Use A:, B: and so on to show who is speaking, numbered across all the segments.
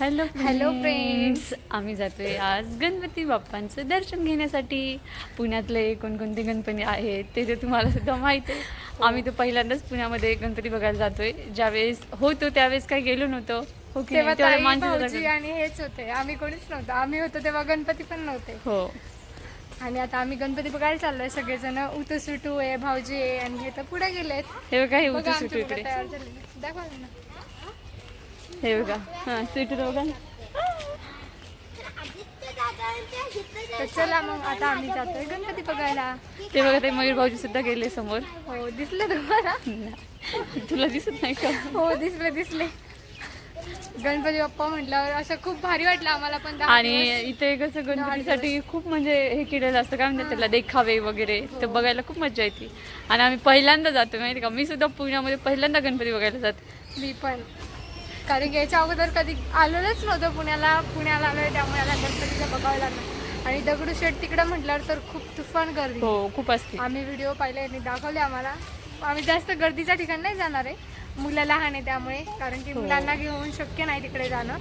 A: Hello
B: Hello
A: friends आम्ही जातोय आज गणपती बाप्पांचं दर्शन घेण्यासाठी. पुण्यातले कोणकोणते गणपती आहेत ते ते तुम्हाला सुद्धा माहिती आहे. आम्ही तर पहिल्यांदाच पुण्यामध्ये गणपती बघायला जातोय. ज्यावेळेस होतो त्यावेळेस काही गेलो नव्हतो. हो
B: तेव्हा ताई, भाऊजी आणि हेच होते. आम्ही कोणीच नव्हतो. आम्ही होतो तेव्हा गणपती पण नव्हते.
A: हो.
B: आणि आता आम्ही गणपती बघायला चाललोय. सगळेजण उतू सुटू आहे भाऊजी आहे आणि हे तर पुढे गेलेत.
A: हे बघा हे
B: बघा आमची
A: सुटू
B: मुलं
A: इकडे
B: तयार झालेली. दाखवा ना.
A: हे बघा. हा सुटू बघा.
B: तर चला मग आता आम्ही जातोय गणपती बघायला.
A: ते बघा ते मयूर भाऊजी सुद्धा गेले समोर.
B: हो दिसलं तुम्हाला?
A: तुला दिसत नाही का?
B: हो दिसले दिसले. गणपती बाप्पा म्हटल्यावर असं खूप भारी वाटलं आम्हाला पण
A: आणि. इथे कसं गणपतीसाठी खूप म्हणजे हे केलेलं असतं काय म्हणतात त्याला देखावे वगैरे. तर बघायला खूप मजा येते. आणि आम्ही पहिल्यांदा जातो माहिती का? मी सुद्धा पुण्यामध्ये पहिल्यांदा गणपती बघायला जाते.
B: मी पण. कारण की याच्या अगोदर कधी आलेलोच नव्हतं पुण्याला. पुण्याला आलोय त्यामुळे आता गणपतीचं बघावं लागलं. आणि दगडूशेठ तिकडं म्हटल्यावर तर खूप तुफान गर्दी.
A: हो खूप असते.
B: आम्ही व्हिडिओ पाहिले आणि दाखवले आम्हाला. आम्ही जास्त गर्दीच्या ठिकाणी नाही जाणार आहे. मुलं लहान आहे त्यामुळे. कारण की
A: हो.
B: मुलांना घेऊन शक्य नाही तिकडे जाणं.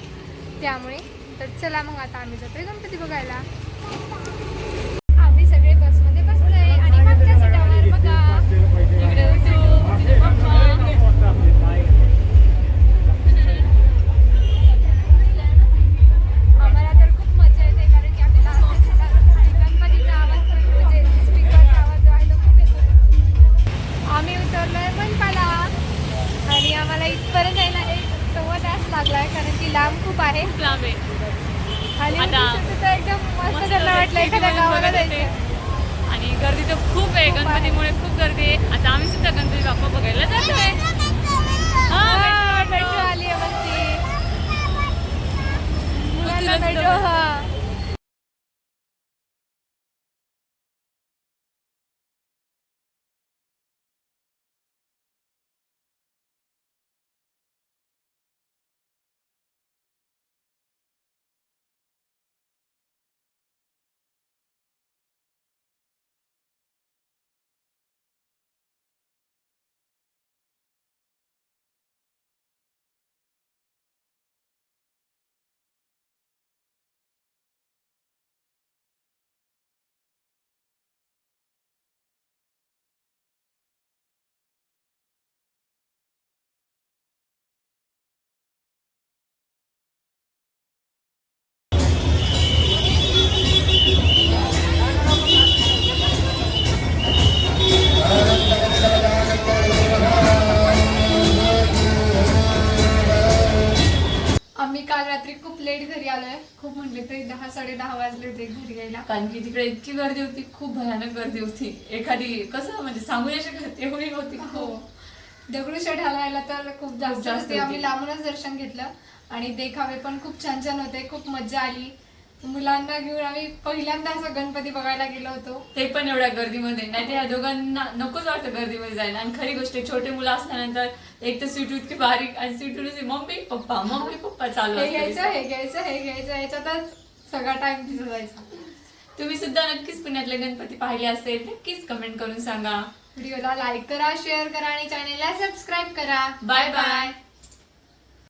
B: त्यामुळे तर चला मग आता आम्ही जातोय गणपती बघायला. लांब खूप आहे.
A: लांब आहे.
B: आणि
A: आता-
B: उतरतो तर एकदम मस्त
A: मस्त
B: त्यांना वाटलं एखाद्या
A: बघायला
B: गावाला
A: येते.
B: जायचं.
A: आणि गर्दी तर खूप आहे. गणपतीमुळे खूप गर्दी आहे. आता आम्ही सुद्धा गणपती बाप्पा बघायला जातोय. मेट्रो
B: आली आहे मस्ती घरी आलोय. खूप म्हटले तरी दहा साडे दहा वाजले होते घरी यायला.
A: कारण की तिकडे इतकी गर्दी होती खूप भयानक गर्दी होती. एखादी कसं म्हणजे सांगू नाही शकत एवढी होती
B: हो. दगडूशेठ हलवायला तर खूप जास्त
A: जास्त
B: होती. आम्ही. लांबूनच दर्शन घेतलं. आणि देखावे पण खूप छान छान होते खूप मजा आली. मुलांना घेऊन आम्ही पहिल्यांदा असं गणपती बघायला गेलो होतो.
A: ते पण एवढ्या गर्दीमध्ये. नाही ते ह्या दोघांना नकोच वाटतं गर्दीमध्ये जायला. आणि खरी गोष्ट आहे, छोटे मुलं असल्यानंतर एक तर सीटू इतकी बारीक आणि CITU mummy papa mummy papa चालू
B: हे
A: असतं.
B: घ्यायचं हे घ्यायचं हे घ्यायचं याच्यातच सगळा टाइम तिथं जायचा.
A: तुम्ही सुद्धा नक्कीच पुण्यातले गणपती पाहिले असेल नक्कीच कमेंट करून सांगा.
B: व्हिडिओला लाईक करा शेअर करा आणि चॅनेलला सबस्क्राईब करा.
A: Bye bye